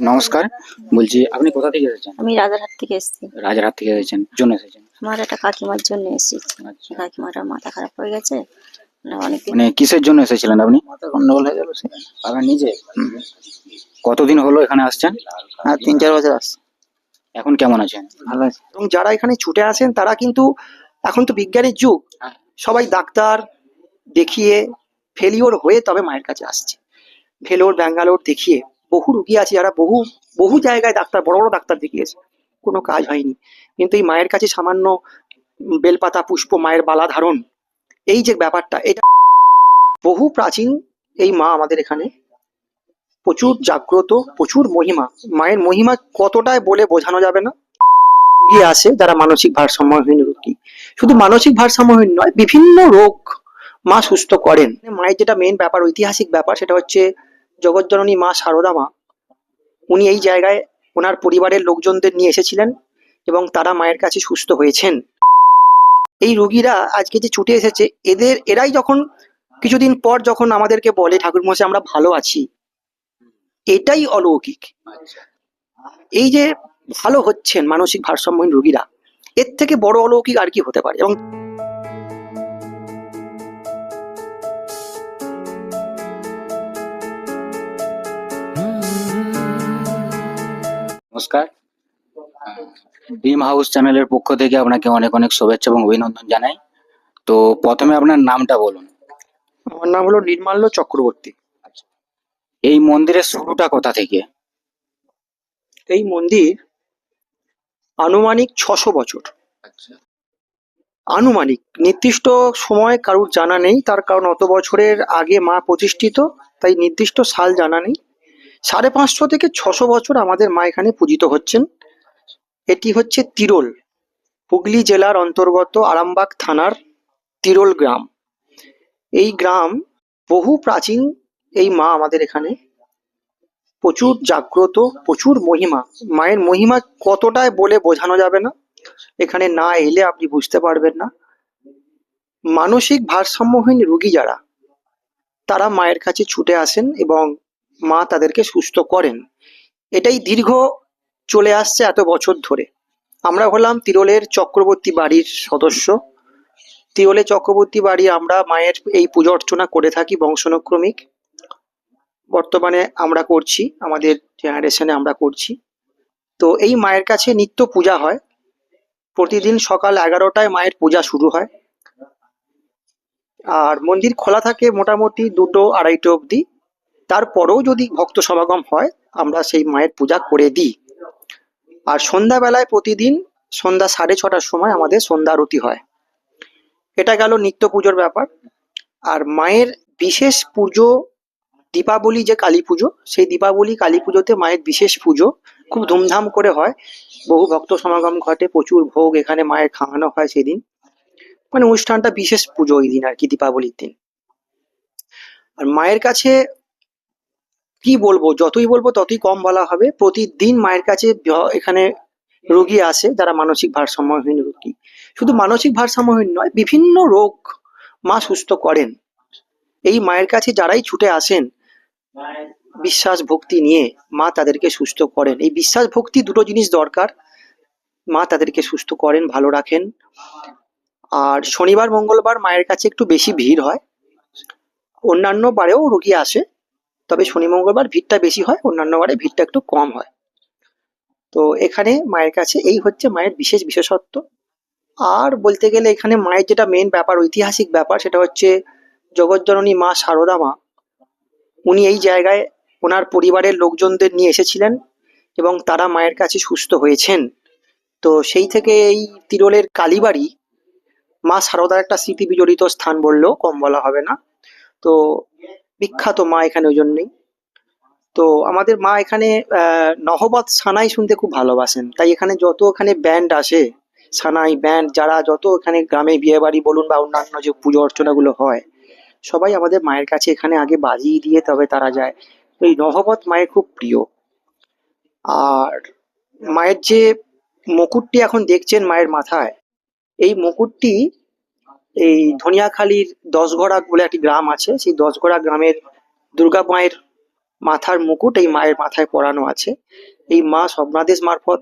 নমস্কার বলছি আপনি কোথা থেকে এসেছেন? আমি রাজারহাট থেকে এসেছি। রাজারহাট থেকে এসেছেন জন্য এসেছেন? আমার একটা কাকিমার জন্য এসেছি। আচ্ছা। কাকিমাটা মাথা খারাপ হয়ে গেছে। মানে মানে কিসের জন্য এসেছিলেন আপনি? মাথা গন্ডগোল হয়ে গেল সে আপনার নিজে? কতদিন হলো এখানে আসছেন? আর তিন চার বছর আসছে। এখন কেমন আছেন? ভালো আছে। এবং যারা এখানে ছুটে আসেন তারা কিন্তু এখন তো বিজ্ঞানের যুগ। সবাই ডাক্তার দেখিয়ে ফেলিওর হয়ে তবে মায়ের কাছে আসছে। ভেলোর ব্যাঙ্গালোর দেখিয়ে। বহু রুগী আছে যারা বহু বহু জায়গায় ডাক্তার, বড় বড় ডাক্তার দেখিয়েছে। কোনো কাজ হয়নি। কিন্তু এই মায়ের কাছে সামান্য বেলপাতা, পুষ্প, মায়ের বালা ধারণ, এই যে ব্যাপারটা, এটা বহু প্রাচীন এই মা আমাদের এখানে প্রচুর জাগ্রত, প্রচুর মহিমা। মায়ের মহিমা কতটাই বলে বোঝানো যাবে না? রোগী আসে যারা মানসিক ভারসাম্যহীন রোগী। শুধু মানসিক ভারসাম্যহীন নয়, বিভিন্ন রোগ মা সুস্থ করেন। মায়ের যেটা মেন ব্যাপার, ঐতিহাসিক ব্যাপার, সেটা হচ্ছে জগজ্জননী মা সারদা মা, উনি এই জায়গায় ওনার পরিবারের লোকজনদের নিয়ে এসেছিলেন এবং তারা মায়ের কাছে সুস্থ হয়েছেন। এই রোগীরা আজকে যে ছুটে এসেছে, এদের, এরাই যখন কিছুদিন পর যখন আমাদেরকে বলে, ঠাকুরমশাই, আমরা ভালো আছি। এটাই অলৌকিক। এই যে ভালো হচ্ছেন মানসিক ভারসাম্যহীন রোগীরা, এর থেকে বড় অলৌকিক আর কি হতে পারে? এবং নমস্কার। ড্রিম হাউস চ্যানেলের পক্ষ থেকে আপনাকে অনেক অনেক শুভেচ্ছা এবং অভিনন্দন জানাই। তো প্রথমে আপনার নামটা বলুন। আমার নাম হলো নির্মাল্য চক্রবর্তী। এই মন্দিরের শুরুটা কোথা থেকে? এই মন্দির আনুমানিক ছশো বছর। আনুমানিক নির্দিষ্ট সময় কারুর জানা নেই তার কারণ অত বছরের আগে মা প্রতিষ্ঠিত তাই নির্দিষ্ট সাল জানা নেই। সাড়ে পাঁচশো থেকে ছশো বছর আমাদের মা এখানে পূজিত হচ্ছেন। এটি হচ্ছে তিরোল, হুগলি জেলার অন্তর্গত আরামবাগ থানার তিরোল গ্রাম। এই গ্রাম বহু প্রাচীন এই মা আমাদের এখানে। প্রচুর জাগ্রত, প্রচুর মহিমা। মায়ের মহিমা কতটাই বলে বোঝানো যাবে না। এখানে না এলে আপনি বুঝতে পারবেন না। মানসিক ভারসাম্যহীন রুগী যারা, তারা মায়ের কাছে ছুটে আসেন এবং মা তাদেরকে সুস্থ করেন। এটাই দীর্ঘ চলে আসছে এত বছর ধরে। আমরা হলাম তিরোলের চক্রবর্তী বাড়ির সদস্য। তিরোলে চক্রবর্তী বাড়ি আমরা মায়ের এই পুজো অর্চনা করে থাকি বংশানুক্রমিক। বর্তমানে আমরা করছি, আমাদের জেনারেশনে আমরা করছি। তো এই মায়ের কাছে নিত্য পূজা হয়। প্রতিদিন সকাল এগারোটায় মায়ের পূজা শুরু হয়। আর মন্দির খোলা থাকে মোটামুটি দুটো আড়াইটো অবধি। তারপরেও যদি ভক্ত সমাগম হয়, আমরা সেই মায়ের পূজা করে দিই। আর সন্ধ্যাবেলায় প্রতিদিন সন্ধ্যা সাড়ে ছটার সময় আমাদের সন্ধ্যা আরতি হয়। এটা গেল নিত্য পুজোর ব্যাপার। আর মায়ের বিশেষ পুজো, দীপাবলি যে কালী পুজো, সেই দীপাবলি কালী পুজোতে মায়ের বিশেষ পুজো খুব ধুমধাম করে হয়। বহু ভক্ত সমাগম ঘটে, প্রচুর ভোগ এখানে মায়ের খাওয়ানো হয় সেদিন। মানে অনুষ্ঠানটা বিশেষ পুজো ওই দিন আর কি, দীপাবলির দিন। আর মায়ের কাছে কি বলব? যতই বলব ততই কম বলা হবে। প্রতিদিন মায়ের কাছে এখানে রোগী আসে যারা মানসিক ভারসাম্যহীন রোগী। শুধু মানসিক ভারসাম্যহীন নয় বিভিন্ন রোগ মা সুস্থ করেন। এই মায়ের কাছে যারাই ছুটে আসেন বিশ্বাস ভক্তি নিয়ে মা তাদেরকে সুস্থ করেন। এই বিশ্বাস ভক্তি দুটো জিনিস দরকার। মা তাদেরকে সুস্থ করেন ভালো রাখেন। আর শনিবার মঙ্গলবার মায়ের কাছে একটু বেশি ভিড় হয়। অন্যান্য বারেও রোগী আসে। তবে শনি মঙ্গলবার ভিড়টা বেশি হয়, অন্যান্য বারে ভিড়টা একটু কম হয়। তো এখানে মায়ের কাছে এই হচ্ছে মায়ের বিশেষ বিশেষত্ব। আর বলতে গেলে এখানে মায়ের যেটা মেন ব্যাপার, ঐতিহাসিক ব্যাপার, সেটা হচ্ছে জগজ্জননী মা সারদা মা। উনি এই জায়গায় ওনার পরিবারের লোকজনদের নিয়ে এসেছিলেন এবং তারা মায়ের কাছে সুস্থ হয়েছেন। তো সেই থেকে এই তিরোলের কালীবাড়ি মা সারদার একটা স্মৃতি বিজড়িত স্থান বললেও কম বলা হবে না। তো বিখ্যাত মা এখানে ওই জন্যই তো আমাদের মা এখানে নহবত সানাই শুনতে খুব ভালোবাসেন। তাই এখানে যত এখানে ব্যান্ড আসে, সানাই ব্যান্ড যারা যত এখানে গ্রামে বিয়ে বাড়ি বলুন বা অন্যান্য যে পুজো অর্চনাগুলো হয়, সবাই আমাদের মায়ের কাছে এখানে আগে বাজিয়ে দিয়ে তবে তারা যায়। এই নহবত মায়ের খুব প্রিয়। আর মায়ের যে মুকুটটি এখন দেখছেন মায়ের মাথায়, এই মুকুটটি এই ধনিয়াখালীর দশগড়া বলে একটি গ্রাম আছে। সেই দশগড়া গ্রামের দুর্গা মায়ের মাথার মুকুট এই মায়ের মাথায় পরানো আছে। এই মা স্বপ্নাদেশ মারফত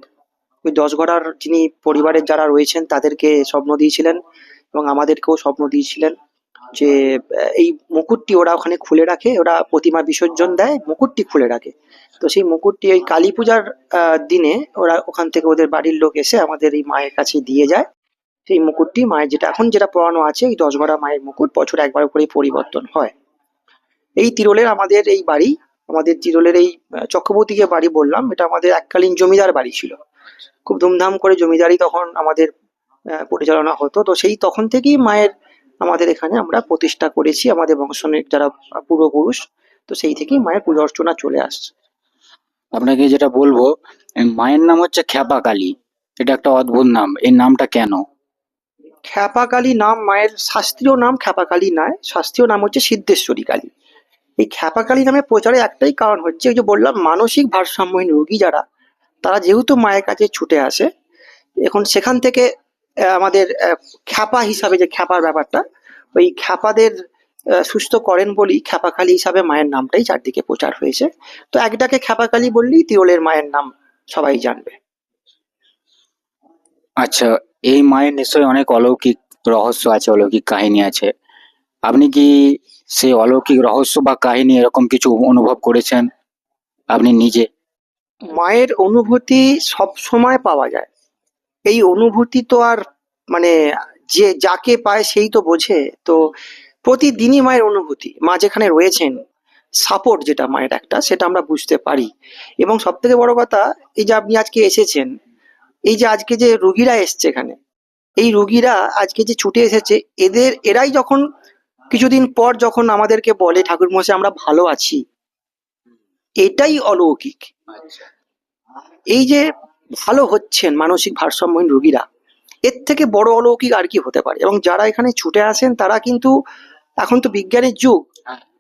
ওই দশগড়ার যিনি পরিবারের যারা রয়েছেন, তাদেরকে স্বপ্ন দিয়েছিলেন এবং আমাদেরকেও স্বপ্ন দিয়েছিলেন যে এই মুকুটটি ওরা ওখানে খুলে রাখে, ওরা প্রতিমা বিসর্জন দেয়, মুকুটটি খুলে রাখে। তো সেই মুকুটটি ওই কালী পূজার দিনে ওরা ওখান থেকে ওদের বাড়ির লোক এসে আমাদের এই মায়ের কাছে দিয়ে যায়। সেই মুকুটটি মায়ের যেটা, এখন যেটা পড়ানো আছে, এই দশগড়া মায়ের মুকুট, বছর একবার করে পরিবর্তন হয়। এই তিরোলের আমাদের এই বাড়ি, আমাদের তিরোলের এই চক্রবর্তীকে বাড়ি বললাম, এটা আমাদের এককালীন জমিদার বাড়ি ছিল। খুব ধুমধাম করে জমিদারি তখন আমাদের পরিচালনা হতো। তো সেই তখন থেকেই মায়ের আমাদের এখানে আমরা প্রতিষ্ঠা করেছি, আমাদের বংশনের যারা পূর্বপুরুষ, তো সেই থেকেই মায়ের পূজা অর্চনা চলে আসছে। আপনাকে যেটা বলব মায়ের নাম হচ্ছে খ্যাপা কালী এটা একটা অদ্ভুত নাম। এই নামটা কেন? খ্যাপাকালী নাম মায়ের শাস্ত্রীয় নাম খ্যাপাকালী নয়, শাস্ত্রীয় নাম হচ্ছে সিদ্ধেশ্বরী কালী। এই খ্যাপাকালী নামে প্রচারে একটাই কারণ হচ্ছে ওই যে বললাম, মানসিক ভারসাম্যহীন রোগী যারা, তারা যেহেতু মায়ের কাছে ছুটে আসে, এখন সেখান থেকে আমাদের খ্যাপা হিসাবে যে খ্যাপার ব্যাপারটা, ওই খ্যাপাদের সুস্থ করেন বলেই খ্যাপাকালী হিসাবে মায়ের নামটাই চারদিকে প্রচার হয়েছে। তো একটাকে খ্যাপাকালী বললেই তিরোলের মায়ের নাম সবাই জানবে। আচ্ছা এই মায়ের নিশ্চয়ই অনেক অলৌকিক রহস্য আছে, অলৌকিক কাহিনী আছে। আপনি কি সেই অলৌকিক রহস্য বা কাহিনী এরকম কিছু অনুভব করেছেন? আপনি নিজে? মায়ের অনুভূতি সব সময় পাওয়া যায়। এই অনুভূতি তো আর মানে যে যাকে পায় সেই তো বোঝে। তো প্রতিদিনই মায়ের অনুভূতি, মা যেখানে রয়েছেন সাপোর্ট যেটা মায়ের একটা, সেটা আমরা বুঝতে পারি। এবং সব থেকে বড় কথা, এই যে আপনি আজকে এসেছেন এই যে আজকে যে রুগীরা এসছে এখানে এই রুগীরা আজকে যে ছুটে এসেছে এদের এরাই যখন কিছুদিন পর যখন আমাদেরকে বলে ঠাকুর মশাই আমরা ভালো আছি। এটাই অলৌকিক। এই যে ভালো হচ্ছেন মানসিক ভারসাম্যহীন রোগীরা এর থেকে বড় অলৌকিক আর কি হতে পারে? এবং যারা এখানে ছুটে আসেন তারা কিন্তু এখন তো বিজ্ঞানের যুগ।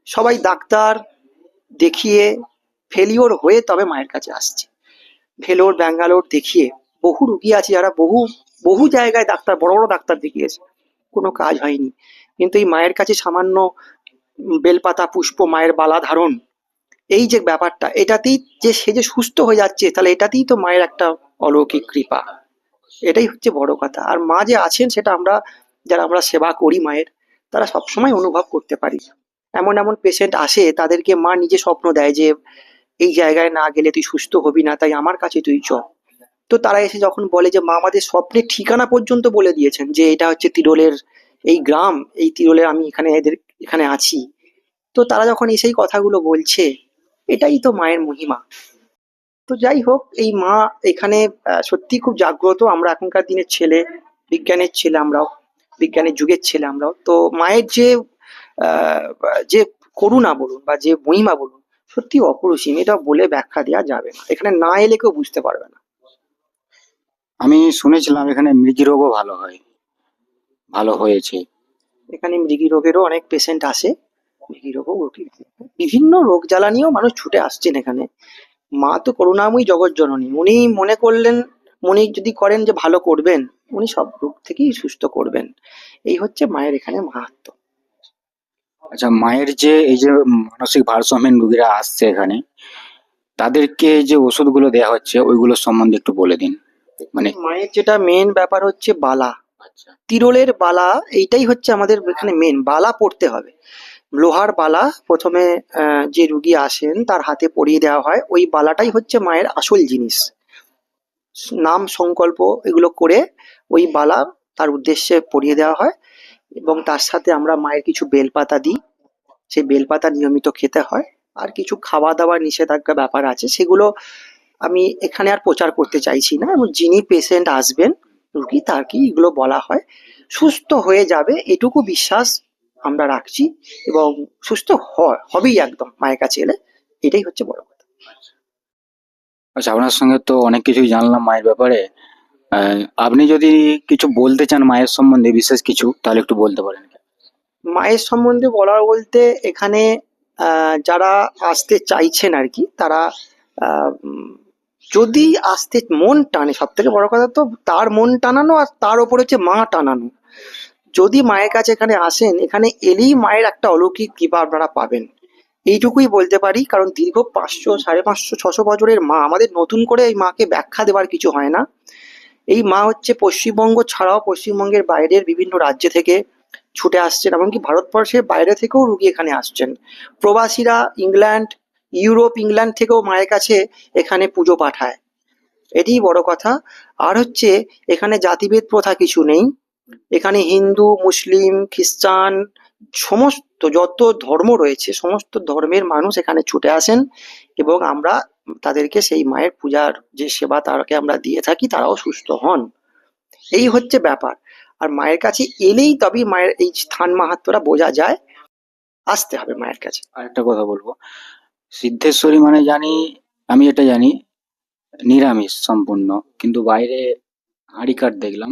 সবাই ডাক্তার দেখিয়ে ফেলিওর হয়ে তবে মায়ের কাছে আসছে। ভেলোর ব্যাঙ্গালোর দেখিয়ে বহু রুগী আছে যারা বহু বহু জায়গায় ডাক্তার, বড় বড় ডাক্তার দেখিয়েছে। কোনো কাজ হয়নি। কিন্তু এই মায়ের কাছে সামান্য বেলপাতা, পুষ্প, মায়ের বালা ধারণ, এই যে ব্যাপারটা, এটাতেই যে সে যে সুস্থ হয়ে যাচ্ছে, তাহলে এটাতেই তো মায়ের একটা অলৌকিক কৃপা। এটাই হচ্ছে বড় কথা। আর মা যে আছেন, সেটা আমরা, যারা আমরা সেবা করি মায়ের, তারা সবসময় অনুভব করতে পারি। এমন এমন পেশেন্ট আসে, তাদেরকে মা নিজে স্বপ্ন দেয় যে, এই জায়গায় না গেলে তুই সুস্থ হবি না, তাই আমার কাছে তুই চ। তো তারা এসে যখন বলে যে, মা, আমাদের স্বপ্নের ঠিকানা পর্যন্ত বলে দিয়েছেন যে, এটা হচ্ছে তিরোলের এই গ্রাম, এই তিরোলের আমি এখানে এদের, এখানে আছি। তো তারা যখন এসেই কথাগুলো বলছে, এটাই তো মায়ের মহিমা। তো যাই হোক, এই মা এখানে সত্যি খুব জাগ্রত। আমরা এখনকার দিনের ছেলে, বিজ্ঞানের ছেলে আমরাও, বিজ্ঞানের যুগের ছেলে আমরাও। তো মায়ের যে যে করুণা বলুন বা যে মহিমা বলুন সত্যি অপরিসীম। এটা বলে ব্যাখ্যা দেওয়া যাবে না। এখানে না এলে কেউ বুঝতে পারবে না। আমি শুনেছিলাম এখানে মৃগী রোগও ভালো হয় ভালো হয়েছে। এখানে মৃগী রোগেরও অনেক পেশেন্ট আসে মৃগী রোগও বিভিন্ন রোগ জ্বালা নিয়েও মানুষ ছুটে আসছেন এখানে। মা তো করুণাময়ী জগৎ জননী উনি মনে করলেন উনি যদি করেন যে ভালো করবেন উনি সব রোগ থেকেই সুস্থ করবেন। এই হচ্ছে মায়ের এখানে মাহাত্ম। আচ্ছা মায়ের যে এই যে মানসিক ভারসাম্যহীন রোগীরা আসছে এখানে তাদেরকে যে ওষুধগুলো দেওয়া হচ্ছে ওইগুলোর সম্বন্ধে একটু বলে দিন। মানে মায়ের যেটা মেন ব্যাপার হচ্ছে বালা। আচ্ছা। তিরোলের বালা এইটাই হচ্ছে আমাদের এখানে মেন বালা পড়তে হবে। লোহার বালা প্রথমে যে রুগী আসেন তার হাতে পরিয়ে দেওয়া হয়। ওই বালাটাই হচ্ছে মায়ের আসল জিনিস। নাম সংকল্প এগুলো করে ওই বালা তার উদ্দেশ্যে পরিয়ে দেওয়া হয় এবং তার সাথে আমরা মায়ের কিছু বেলপাতা দিই। সেই বেলপাতা নিয়মিত খেতে হয়। আর কিছু খাওয়া দাওয়ার নিষেধাজ্ঞা ব্যাপার আছে। সেগুলো আমি এখানে আর প্রচার করতে চাইছি না এবং যিনি পেশেন্ট আসবেন রুগী তাকে এগুলো বলা হয় সুস্থ হয়ে যাবে এটুকু বিশ্বাস আমরা রাখছি এবং সুস্থ হয় হবেই একদম মায়ের কাছে এলে এটাই হচ্ছে বড় কথা। আচ্ছা আপনার সঙ্গে তো অনেক কিছুই জানলাম মায়ের ব্যাপারে। আপনি যদি কিছু বলতে চান মায়ের সম্বন্ধে বিশেষ কিছু তাহলে একটু বলতে পারেন। মায়ের সম্বন্ধে বলার বলতে এখানে আহ, যারা আসতে চাইছেন আর কি তারা যদি আসতে মন টানে সব থেকে বড় কথা তো তার মন টানানো আর তার ওপর হচ্ছে মা টানানো। যদি মায়ের কাছে এখানে আসেন, এখানে এলেই মায়ের একটা অলৌকিক কৃপা আপনারা পাবেন। এইটুকুই বলতে পারি, কারণ দীর্ঘ পাঁচশো, সাড়ে পাঁচশো, ছশো বছরের মা, আমাদের নতুন করে এই মাকে ব্যাখ্যা দেওয়ার কিছু হয় না। এই মা হচ্ছে পশ্চিমবঙ্গ ছাড়াও পশ্চিমবঙ্গের বাইরের বিভিন্ন রাজ্য থেকে ছুটে আসছেন, এমনকি ভারতবর্ষের বাইরে থেকেও রুগী এখানে আসছেন। প্রবাসীরা ইংল্যান্ড ইউরোপ, ইংল্যান্ড থেকেও মায়ের কাছে এখানে পুজো পাঠায়। এটিই বড় কথা। আর হচ্ছে, এখানে জাতিভেদ প্রথা কিছু নেই। এখানে হিন্দু, মুসলিম, খ্রিস্টান, সমস্ত যত ধর্ম রয়েছে, সমস্ত ধর্মের মানুষ এখানে ছুটে আসেন এবং আমরা তাদেরকে সেই মায়ের পূজার যে সেবা তাকে আমরা দিয়ে থাকি, তারাও সুস্থ হন। এই হচ্ছে ব্যাপার। আর মায়ের কাছে এলেই তবেই মায়ের এই স্থান মাহাত্মটা বোঝা যায়। আসতে হবে মায়ের কাছে। আরেকটা কথা বলব। সিদ্ধেশ্বরী মানে জানি আমি এটা জানি নিরামিষ সম্পূর্ণ। কিন্তু বাইরে হাঁড়ি কাঠ দেখলাম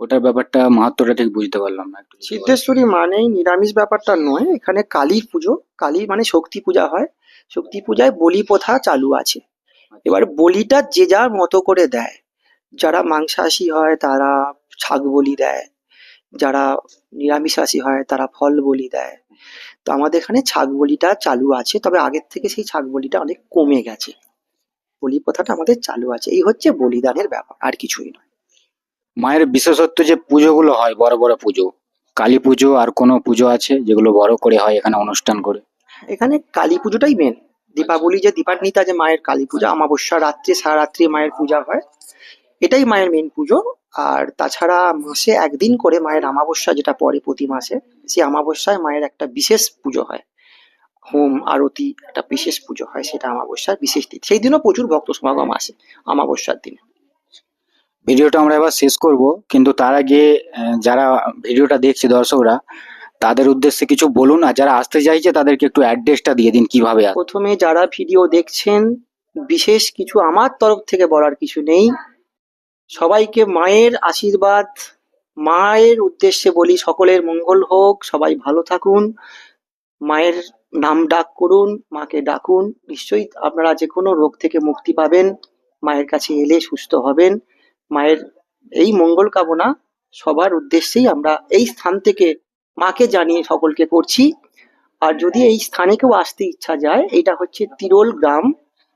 ওটার ব্যাপারটা মাহাত্মটা ঠিক বুঝতে পারলাম না। একটু সিদ্ধেশ্বরী মানেই নিরামিষ ব্যাপারটা নয় এখানে কালীর পুজো। কালী মানে শক্তি পূজা হয়। শক্তি পূজায় বলি প্রথা চালু আছে। এবার বলিটা যে যার মতো করে দেয়। যারা মাংসাশী হয় তারা ছাগ বলি দেয়। যারা নিরামিষাশী হয় তারা ফল বলি দেয়। তো আমাদের এখানে ছাগ বলিটা চালু আছে তবে আগের থেকে সেই ছাগ বলিটা অনেক কমে গেছে। বলি প্রথাটা আমাদের চালু আছে এই হচ্ছে বলিদানের ব্যাপার আর কিছুই নয়। মায়ের বিশেষত্ব যে পুজোগুলো হয় বড় বড় পুজো কালী পুজো আর কোনো পুজো আছে যেগুলো বড় করে হয় এখানে অনুষ্ঠান করে? এখানে কালী পুজোটাই মেন দীপাবলি যে দীপান্বিতা যে মায়ের কালী পূজা অমাবস্যা রাত্রে সারা রাত্রি মায়ের পূজা হয় এটাই মায়ের মেন পুজো। আর তাছাড়া মাসে একদিন করে মায়ের অমাবস্যা যেটা পড়ে প্রতি মাসে সেই অমাবস্যায় মায়ের একটা বিশেষ পুজো হয়। হোম আরতি একটা বিশেষ পুজো হয় সেটা অমাবস্যার বিশেষ দিন। সেই দিনও প্রচুর ভক্ত সমাগম আসে অমাবস্যার দিনে। ভিডিওটা আমরা এবার শেষ করব কিন্তু তার আগে যারা ভিডিওটা দেখছে দর্শকরা তাদের উদ্দেশ্যে কিছু বলুন আর যারা আসতে চাইছে তাদেরকে একটু অ্যাড্রেসটা দিয়ে দিন কীভাবে। প্রথমে যারা ভিডিও দেখছেন বিশেষ কিছু আমার তরফ থেকে বলার কিছু নেই। সবাইকে মায়ের আশীর্বাদ, মায়ের উদ্দেশ্যে বলি সকলের মঙ্গল হোক, সবাই ভালো থাকুন, মায়ের নাম ডাক করুন, মাকে ডাকুন, নিশ্চয়ই আপনারা যে কোনো রোগ থেকে মুক্তি পাবেন, মায়ের কাছে এলে সুস্থ হবেন, মায়ের এই মঙ্গল কামনা সবার উদ্দেশ্যেই আমরা এই স্থান থেকে মাকে জানিয়ে সকলকে করছি। আর যদি এই স্থানে কেউ আসতে ইচ্ছা যায়, এটা হচ্ছে তিরোল গ্রাম।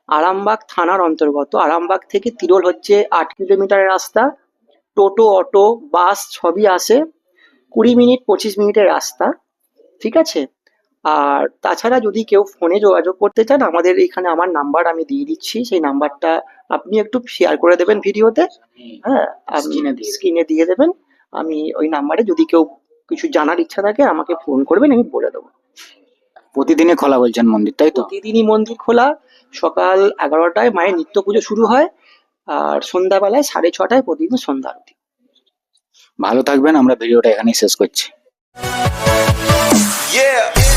আরামবাগ থানার অন্তর্গত। আরামবাগ থেকে তিরোল হচ্ছে আট কিলোমিটারের রাস্তা। টোটো অটো বাস সবই আসে কুড়ি মিনিট পঁচিশ মিনিটের রাস্তা। ঠিক আছে? আর তাছাড়া যদি কেউ ফোনে যোগাযোগ করতে চান আমাদের এখানে আমার নাম্বার আমি দিয়ে দিচ্ছি। সেই নাম্বারটা আপনি একটু শেয়ার করে দেবেন ভিডিওতে। হ্যাঁ স্ক্রিনে দিয়ে দেবেন। আমি ওই নাম্বারে যদি কেউ কিছু জানার ইচ্ছা থাকে আমাকে ফোন করবেন আমি বলে দেবো। প্রতিদিনে খোলা বলছেন মন্দির তাই তো? প্রতিদিনই মন্দির খোলা সকাল এগারোটায় মায়ের নিত্য পুজো শুরু হয় আর সন্ধ্যাবেলায় সাড়ে ছটায় প্রতিদিন সন্ধ্যা আরতি ভালো থাকবেন আমরা ভিডিওটা এখানেই শেষ করছি। Yeah.